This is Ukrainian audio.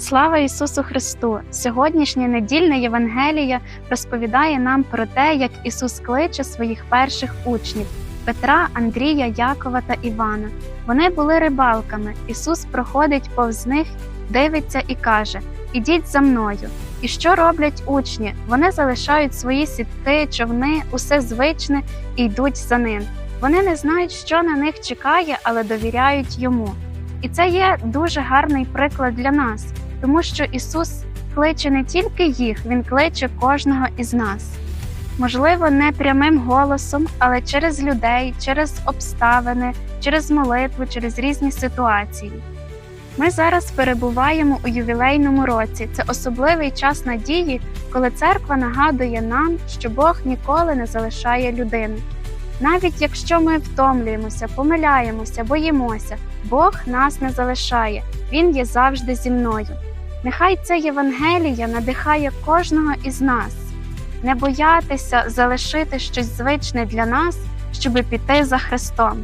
Слава Ісусу Христу! Сьогоднішнє недільне Євангеліє розповідає нам про те, як Ісус кличе своїх перших учнів Петра, Андрія, Якова та Івана. Вони були рибалками. Ісус проходить повз них, дивиться і каже: Ідіть за мною. І що роблять учні? Вони залишають свої сітки, човни, усе звичне і йдуть за ним. Вони не знають, що на них чекає, але довіряють йому. І це є дуже гарний приклад для нас, тому що Ісус кличе не тільки їх, Він кличе кожного із нас. Можливо, не прямим голосом, але через людей, через обставини, через молитву, через різні ситуації. Ми зараз перебуваємо у ювілейному році. Це особливий час надії, коли церква нагадує нам, що Бог ніколи не залишає людину. Навіть якщо ми втомлюємося, помиляємося, боїмося, Бог нас не залишає, Він є завжди зі мною. Нехай ця Євангелія надихає кожного із нас, не боятися залишити щось звичне для нас, щоби піти за Христом.